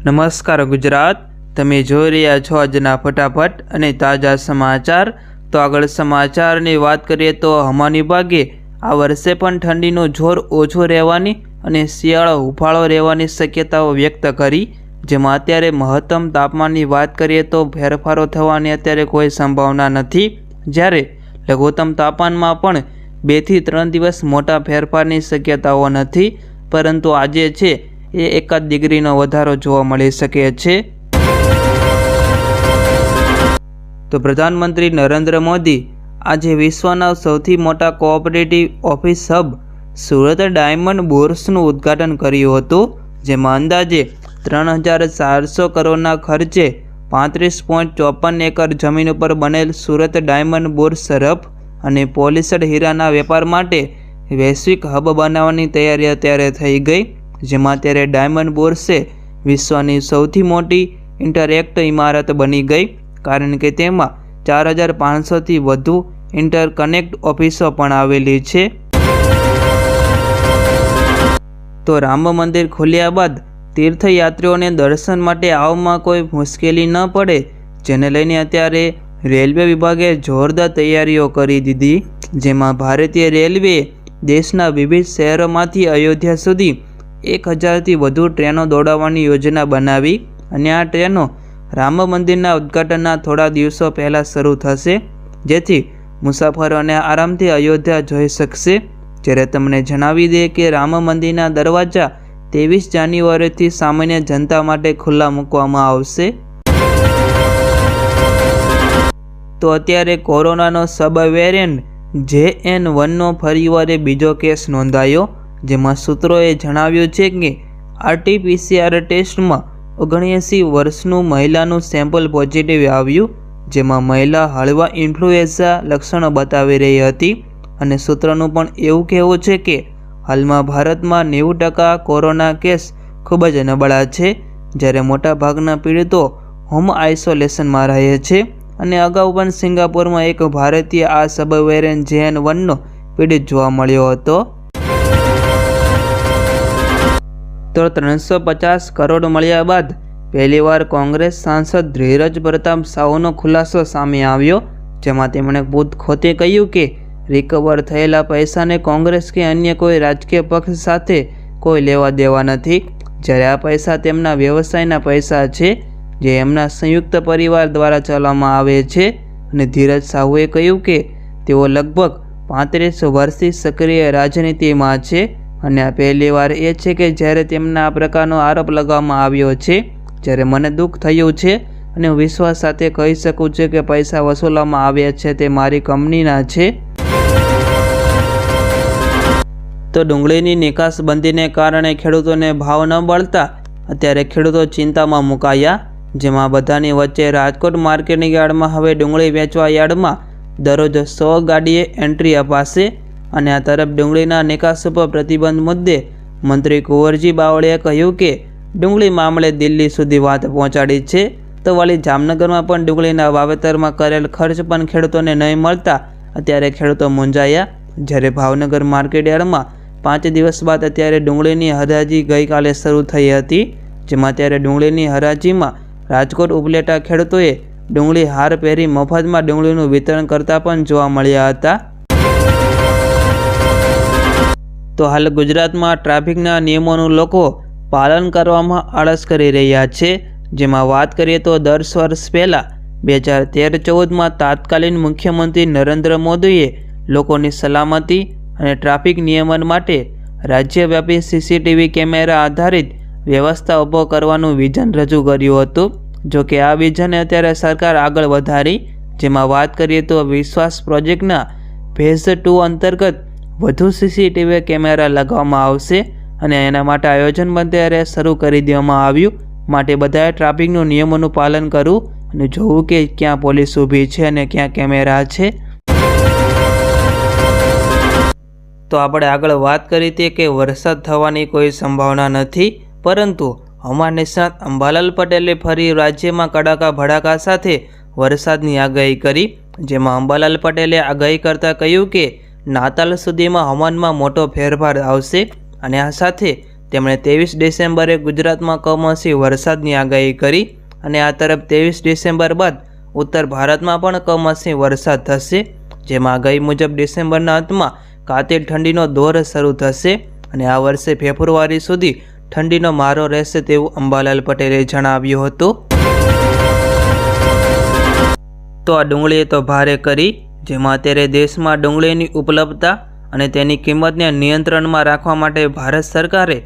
નમસ્કાર ગુજરાત, તમે જોઈ રહ્યા છો આજના ફટાફટ અને તાજા સમાચાર. તો આગળ સમાચારની વાત કરીએ તો હવામાન વિભાગે આ વર્ષે પણ ઠંડીનો જોર ઓછો રહેવાની અને શિયાળો હુફાળો રહેવાની શક્યતાઓ વ્યક્ત કરી. જેમાં અત્યારે મહત્તમ તાપમાનની વાત કરીએ તો ફેરફારો થવાની અત્યારે કોઈ સંભાવના નથી. જ્યારે લઘુત્તમ તાપમાનમાં પણ બેથી ત્રણ દિવસ મોટા ફેરફારની શક્યતાઓ નથી. પરંતુ આજે છે એ એકાદ ડિગ્રીનો વધારો જોવા મળી શકે છે. તો પ્રધાનમંત્રી નરેન્દ્ર મોદી આજે વિશ્વના સૌથી મોટા cooperative office hub Surat diamond બોર્સનું ઉદ્ઘાટન કર્યું હતું, જેમાં અંદાજે ત્રણ હજાર ચારસો કરોડના ખર્ચે પાંત્રીસ પોઈન્ટ ચોપન એકર જમીન ઉપર બનેલ સુરત ડાયમંડ બોર્સ તરફ અને પોલિસડ હીરાના વેપાર માટે વૈશ્વિક હબ બનાવવાની તૈયારી અત્યારે થઈ ગઈ. જેમાં અત્યારે ડાયમંડ બોર્સે વિશ્વની સૌથી મોટી ઇન્ટરેક્ટ ઇમારત બની ગઈ, કારણ કે તેમાં ચાર હજાર પાંચસોથી વધુ ઇન્ટરકનેક્ટ ઓફિસો પણ આવેલી છે. તો રામ મંદિર ખોલ્યા બાદ તીર્થયાત્રીઓને દર્શન માટે આવવામાં કોઈ મુશ્કેલી ન પડે, જેને લઈને અત્યારે રેલવે વિભાગે જોરદાર તૈયારીઓ કરી દીધી, જેમાં ભારતીય રેલવે દેશના વિવિધ શહેરોમાંથી અયોધ્યા સુધી એક હજારથી વધુ ટ્રેનો દોડાવવાની યોજના બનાવી અને આ ટ્રેનો રામ મંદિરના ઉદ્ઘાટનના થોડા દિવસો પહેલાં શરૂ થશે. જેથી મુસાફરોને આરામથી અયોધ્યા જોઈ શકશે. જ્યારે તમને જણાવી દે કે રામ મંદિરના દરવાજા ત્રેવીસ જાન્યુઆરીથી સામાન્ય જનતા માટે ખુલ્લા મૂકવામાં આવશે. તો અત્યારે કોરોનાનો સબ વેરિયન્ટ જે એન વનનો ફરીવારે બીજો કેસ નોંધાયો. જેમાં સૂત્રોએ જણાવ્યું છે કે આરટીપીસીઆર ટેસ્ટમાં ઓગણએંસી વર્ષનું મહિલાનું સેમ્પલ પોઝિટિવ આવ્યું, જેમાં મહિલા હળવા ઇન્ફ્લુએન્ઝા લક્ષણો બતાવી રહી હતી અને સૂત્રોનું પણ એવું કહેવું છે કે હાલમાં ભારતમાં નેવું ટકા કોરોના કેસ ખૂબ જ નબળા છે, જ્યારે મોટાભાગના પીડિતો હોમ આઇસોલેશનમાં રહે છે અને અગાઉ પણ સિંગાપોરમાં એક ભારતીય આ સબવેરેન જેએન વનનો પીડિત જોવા મળ્યો હતો. તો ત્રણસો પચાસ કરોડ મળ્યા બાદ પહેલીવાર કોંગ્રેસ સાંસદ ધીરજ પ્રતાપ સાહુનો ખુલાસો સામે આવ્યો, જેમાં તેમણે બુદ્ધ ખોતે કહ્યું કે રિકવર થયેલા પૈસાને કોંગ્રેસ કે અન્ય કોઈ રાજકીય પક્ષ સાથે કોઈ લેવા દેવા નથી. જ્યારે આ પૈસા તેમના વ્યવસાયના પૈસા છે, જે એમના સંયુક્ત પરિવાર દ્વારા ચલાવવામાં આવે છે, અને ધીરજ સાહુએ કહ્યું કે તેઓ લગભગ પાંત્રીસ વર્ષથી સક્રિય રાજનીતિમાં છે. અને આ પહેલી વાર એ છે કે જ્યારે તેમના આ પ્રકારનો આરોપ લગાવવામાં આવ્યો છે, જ્યારે મને દુઃખ થયું છે અને હું વિશ્વાસ સાથે કહી શકું છું કે પૈસા વસૂલવામાં આવ્યા છે તે મારી કંપનીના છે. તો ડુંગળીની નિકાસબંધીને કારણે ખેડૂતોને ભાવ ન મળતા, અત્યારે ખેડૂતો ચિંતામાં મુકાયા, જેમાં બધાની વચ્ચે રાજકોટ માર્કેટની યાર્ડમાં હવે ડુંગળી વેચવા યાર્ડમાં દરરોજ સો ગાડીએ એન્ટ્રી અપાશે. અને આ તરફ ડુંગળીના નિકાસ ઉપર પ્રતિબંધ મુદ્દે મંત્રી કુંવરજી બાવળીએ કહ્યું કે ડુંગળી મામલે દિલ્હી સુધી વાત પહોંચાડી છે. તો વળી જામનગરમાં પણ ડુંગળીના વાવેતરમાં કરેલ ખર્ચ પણ ખેડૂતોને નહીં મળતા. અત્યારે ખેડૂતો મૂંઝાયા. જ્યારે ભાવનગર માર્કેટ યાર્ડમાં પાંચ દિવસ બાદ અત્યારે ડુંગળીની હરાજી ગઈકાલે શરૂ થઈ હતી, જેમાં અત્યારે ડુંગળીની હરાજીમાં રાજકોટ ઉપલેટા ખેડૂતોએ ડુંગળી હાર પહેરી મફતમાં ડુંગળીનું વિતરણ કરતા પણ જોવા મળ્યા હતા. તો હાલ ગુજરાતમાં ટ્રાફિકના નિયમોનું લોકો પાલન કરવામાં આળસ કરી રહ્યા છે. જેમાં વાત કરીએ તો દસ વર્ષ પહેલાં બે હજાર તેર ચૌદમાં તાત્કાલિન મુખ્યમંત્રી નરેન્દ્ર મોદીએ લોકોની સલામતી અને ટ્રાફિક નિયમન માટે રાજ્યવ્યાપી સીસીટીવી કેમેરા આધારિત વ્યવસ્થા ઊભો કરવાનું વિઝન રજૂ કર્યું હતું. જો કે આ વિઝને અત્યારે સરકાર આગળ વધારી, જેમાં વાત કરીએ તો વિશ્વાસ પ્રોજેક્ટના ફેઝ ટુ અંતર્ગત વધુ સીસીટીવી કેમેરા લગાવવામાં આવશે અને એના માટે આયોજન પણ ત્યારે શરૂ કરી દેવામાં આવ્યું. માટે બધાએ ટ્રાફિકનું નિયમોનું પાલન કરવું અને જોવું કે ક્યાં પોલીસ ઊભી છે અને ક્યાં કેમેરા છે. તો આપણે આગળ વાત કરી હતી કે વરસાદ થવાની કોઈ સંભાવના નથી, પરંતુ હવામાન નિષ્ણાત અંબાલાલ પટેલે ફરી રાજ્યમાં કડાકા ભડાકા સાથે વરસાદની આગાહી કરી, જેમાં અંબાલાલ પટેલે આગાહી કરતાં કહ્યું કે નાતાલ સુધીમાં હવામાનમાં મોટો ફેરફાર આવશે અને આ સાથે તેમણે ત્રેવીસ ડિસેમ્બરે ગુજરાતમાં કમોસમી વરસાદની આગાહી કરી અને આ તરફ ત્રેવીસ ડિસેમ્બર બાદ ઉત્તર ભારતમાં પણ કમોસમી વરસાદ થશે. જેમાં આગાહી મુજબ ડિસેમ્બરના અંતમાં કાતિલ ઠંડીનો દોર શરૂ થશે અને આ વર્ષે ફેબ્રુઆરી સુધી ઠંડીનો મારો રહેશે તેવું અંબાલાલ પટેલે જણાવ્યું હતું. તો આ ડુંગળીએ તો ભારે કરી જેમાં અત્યારે દેશમાં ડુંગળીની ઉપલબ્ધતા અને તેની કિંમતને નિયંત્રણમાં રાખવા માટે ભારત સરકારે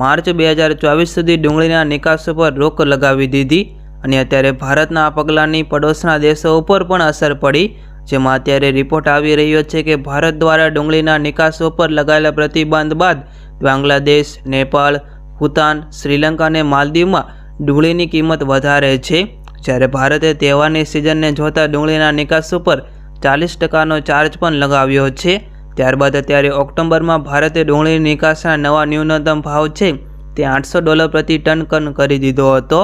માર્ચ બે હજાર ચોવીસ સુધી ડુંગળીના નિકાસ ઉપર રોક લગાવી દીધી અને અત્યારે ભારતના આ પગલાંની પડોશના દેશો ઉપર પણ અસર પડી, જેમાં અત્યારે રિપોર્ટ આવી રહ્યો છે કે ભારત દ્વારા ડુંગળીના નિકાસ ઉપર લગાયેલા પ્રતિબંધ બાદ બાંગ્લાદેશ, નેપાળ, ભૂતાન, શ્રીલંકા અને માલદીવમાં ડુંગળીની કિંમત વધારે છે. જ્યારે ભારતે તહેવારની સિઝનને જોતા ડુંગળીના નિકાસ ઉપર ચાલીસ ટકાનો ચાર્જ પણ લગાવ્યો છે. ત્યારબાદ અત્યારે ઓક્ટોબરમાં ભારતે ડુંગળી નિકાસના નવા ન્યૂનતમ ભાવ છે તે આઠસો ડોલર પ્રતિ ટન કન કરી દીધો હતો.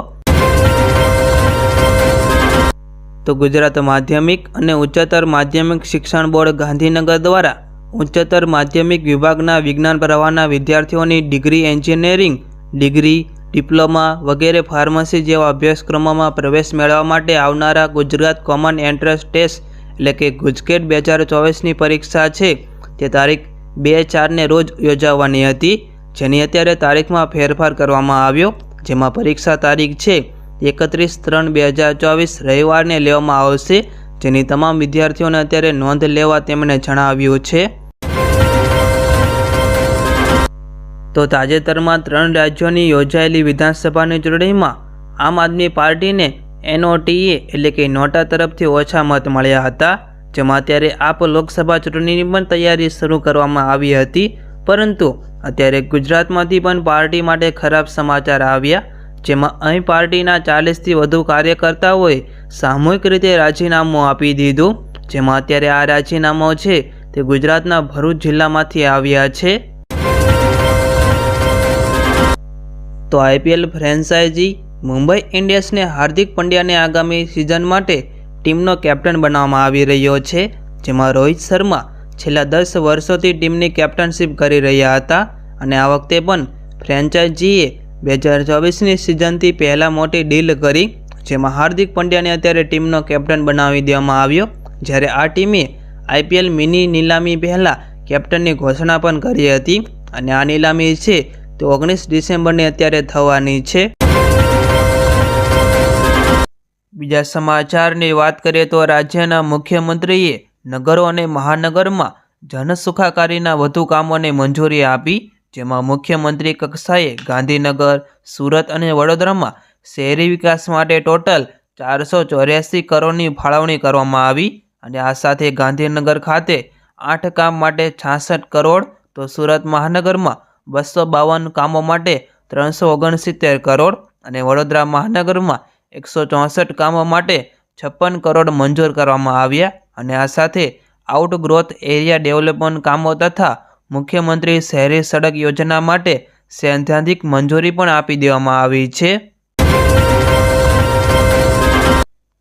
તો ગુજરાત માધ્યમિક અને ઉચ્ચતર માધ્યમિક શિક્ષણ બોર્ડ ગાંધીનગર દ્વારા ઉચ્ચતર માધ્યમિક વિભાગના વિજ્ઞાન પ્રવાહના વિદ્યાર્થીઓની ડિગ્રી એન્જિનિયરિંગ, ડિગ્રી, ડિપ્લોમા વગેરે ફાર્મસી જેવા અભ્યાસક્રમોમાં પ્રવેશ મેળવવા માટે આવનારા ગુજરાત કોમન એન્ટ્રન્સ ટેસ્ટ એટલે કે ગુજકેટ બે હજાર ચોવીસની પરીક્ષા છે, તે તારીખ બે ચારને રોજ યોજાવાની હતી, જેની અત્યારે તારીખમાં ફેરફાર કરવામાં આવ્યો. જેમાં પરીક્ષા તારીખ છે, એકત્રીસ ત્રણ બે હજાર ચોવીસ રવિવારને લેવામાં આવશે, જેની તમામ વિદ્યાર્થીઓને અત્યારે નોંધ લેવા તેમણે જણાવ્યું છે. તો તાજેતરમાં ત્રણ રાજ્યોની યોજાયેલી વિધાનસભાની ચૂંટણીમાં આમ આદમી પાર્ટીને એનઓટીએ એટલે કે નોટા તરફથી ઓછા મત મળ્યા હતા, જેમાં અત્યારે આપ લોકસભા ચૂંટણીની પણ તૈયારી શરૂ કરવામાં આવી હતી. પરંતુ અત્યારે ગુજરાતમાંથી પણ પાર્ટી માટે ખરાબ સમાચાર આવ્યા, જેમાં અહીં પાર્ટીના ચાલીસથી વધુ કાર્યકર્તાઓએ સામૂહિક રીતે રાજીનામું આપી દીધું, જેમાં અત્યારે આ રાજીનામું છે તે ગુજરાતના ભરૂચ જિલ્લામાંથી આવ્યા છે. તો આઈપીએલ ફ્રેન્ચાઇઝી મુંબઈ ઇન્ડિયન્સને હાર્દિક પંડ્યાને આગામી સિઝન માટે ટીમનો કેપ્ટન બનાવવામાં આવી રહ્યો છે, જેમાં રોહિત શર્મા છેલ્લા દસ વર્ષોથી ટીમની કેપ્ટનશીપ કરી રહ્યા હતા અને આ વખતે પણ ફ્રેન્ચાઇઝીએ બે હજાર ચોવીસની સિઝનથી પહેલાં મોટી ડીલ કરી, જેમાં હાર્દિક પંડ્યાને અત્યારે ટીમનો કેપ્ટન બનાવી દેવામાં આવ્યો. જ્યારે આ ટીમે આઈપીએલ મિની નીલામી પહેલાં કેપ્ટનની ઘોષણા પણ કરી હતી અને આ નીલામી છે તે ઓગણીસ ડિસેમ્બરની અત્યારે થવાની છે. બીજા સમાચારની વાત કરીએ તો રાજ્યના મુખ્યમંત્રીએ નગરો અને મહાનગરમાં જનસુખાકારીના વધુ કામોને મંજૂરી આપી, જેમાં મુખ્યમંત્રી કક્ષાએ ગાંધીનગર, સુરત અને વડોદરામાં શહેરી વિકાસ માટે ટોટલ ચારસો ચોર્યાસી કરોડની ફાળવણી કરવામાં આવી અને આ સાથે ગાંધીનગર ખાતે આઠ કામ માટે છાસઠ કરોડ, તો સુરત મહાનગરમાં બસો બાવન કામો માટે ત્રણસો ઓગણસિત્તેર કરોડ અને વડોદરા મહાનગરમાં એકસો ચોસઠ કામો માટે છપ્પન કરોડ મંજૂર કરવામાં આવ્યા અને આ સાથે આઉટગ્રોથ એરિયા ડેવલપમેન્ટ કામો તથા મુખ્યમંત્રી શહેરી સડક યોજના માટે સૈદ્ધાંતિક મંજૂરી પણ આપી દેવામાં આવી છે.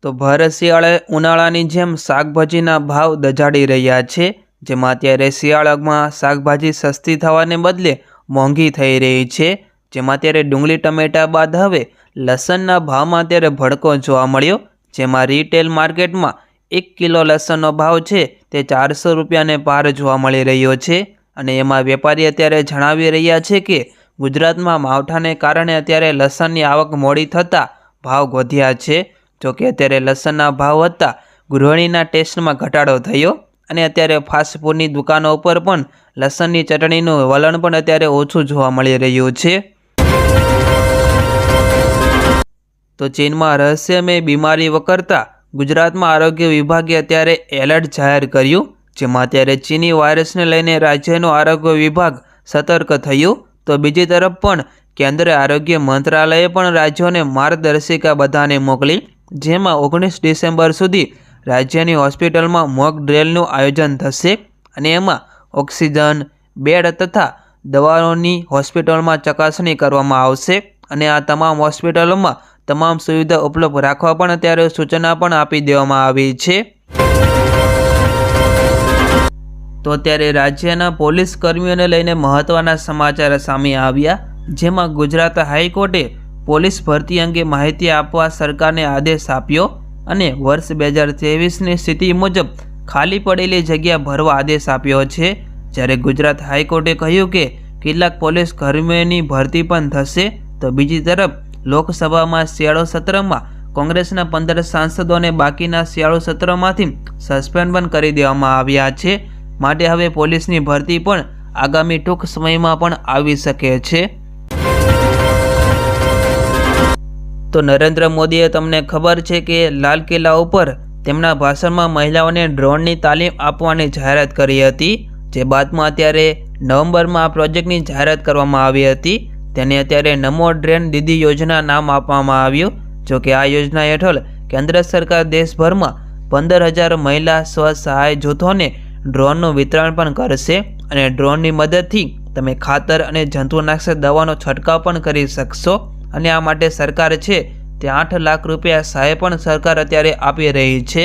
તો ભર શિયાળે ઉનાળાની જેમ શાકભાજીના ભાવ દજાડી રહ્યા છે, જેમાં અત્યારે શિયાળામાં શાકભાજી સસ્તી થવાને બદલે મોંઘી થઈ રહી છે. જેમાં અત્યારે ડુંગળી ટમેટા બાદ હવે લસણના ભાવમાં અત્યારે ભડકો જોવા મળ્યો. જેમાં રિટેલ માર્કેટમાં એક કિલો લસણનો ભાવ છે તે ચારસો રૂપિયાને પાર જોવા મળી રહ્યો છે. અને એમાં વેપારી અત્યારે જણાવી રહ્યા છે કે ગુજરાતમાં માવઠાને કારણે અત્યારે લસણની આવક મોડી થતાં ભાવ વધ્યા છે. જોકે અત્યારે લસણના ભાવ હતા ગૃહિણીના ટેસ્ટમાં ઘટાડો થયો અને અત્યારે ફાસ્ટફૂડની દુકાનો ઉપર પણ લસણની ચટણીનું વલણ પણ અત્યારે ઓછું જોવા મળી રહ્યું છે. તો ચીનમાં રહસ્યમય બીમારી વકરતા ગુજરાતમાં આરોગ્ય વિભાગે અત્યારે એલર્ટ જાહેર કર્યું, જેમાં અત્યારે ચીની વાયરસને લઈને રાજ્યનો આરોગ્ય વિભાગ સતર્ક થયું. તો બીજી તરફ પણ કેન્દ્રીય આરોગ્ય મંત્રાલયે પણ રાજ્યોને માર્ગદર્શિકા બધાને મોકલી, જેમાં ઓગણીસ ડિસેમ્બર સુધી રાજ્યની હોસ્પિટલમાં મોક ડ્રેલનું આયોજન થશે અને એમાં ઓક્સિજન, બેડ તથા દવાઓની હોસ્પિટલમાં ચકાસણી કરવામાં આવશે અને આ તમામ હોસ્પિટલોમાં તમામ સુવિધા ઉપલબ્ધ રાખવા પણ અત્યારે સૂચના પણ આપી દેવામાં આવી છે. તો અત્યારે રાજ્યના પોલીસ કર્મીઓને લઈને મહત્વના સમાચાર સામે આવ્યા. જેમાં ગુજરાત હાઈકોર્ટે પોલીસ ભરતી અંગે માહિતી આપવા સરકારને આદેશ આપ્યો અને વર્ષ બે હજાર ત્રેવીસની સ્થિતિ મુજબ ખાલી પડેલી જગ્યા ભરવા આદેશ આપ્યો છે. જ્યારે ગુજરાત હાઈકોર્ટે કહ્યું કે કેટલાક પોલીસ કર્મીઓની ભરતી પણ થશે તો બીજી તરફ લોકસભામાં શિયાળો સત્રમાં, કોંગ્રેસના પંદર સાંસદોને બાકીના શિયાળો સત્રમાંથી સસ્પેન્ડ પણ કરી દેવામાં આવ્યા છે. માટે હવે પોલીસની ભરતી પણ આગામી ટૂંક સમયમાં પણ આવી શકે છે. તો નરેન્દ્ર મોદીએ તમને ખબર છે કે લાલ કિલ્લા ઉપર તેમના ભાષણમાં મહિલાઓને ડ્રોનની તાલીમ આપવાની જાહેરાત કરી હતી. જે બાદમાં અત્યારે નવેમ્બરમાં આ પ્રોજેક્ટની જાહેરાત કરવામાં આવી હતી. તેને અત્યારે નમો ડ્રેન દીદી યોજના નામ આપવામાં આવ્યું. જો કે આ યોજના હેઠળ કેન્દ્ર સરકાર દેશભરમાં પંદર હજાર મહિલા સ્વ સહાય જૂથોને ડ્રોનનું વિતરણ પણ કરશે અને ડ્રોનની મદદથી તમે ખાતર અને જંતુનાશક દવાનો છંટકાવ પણ કરી શકશો. અને આ માટે સરકાર છે તે આઠ લાખ રૂપિયા સહાય પણ સરકાર અત્યારે આપી રહી છે.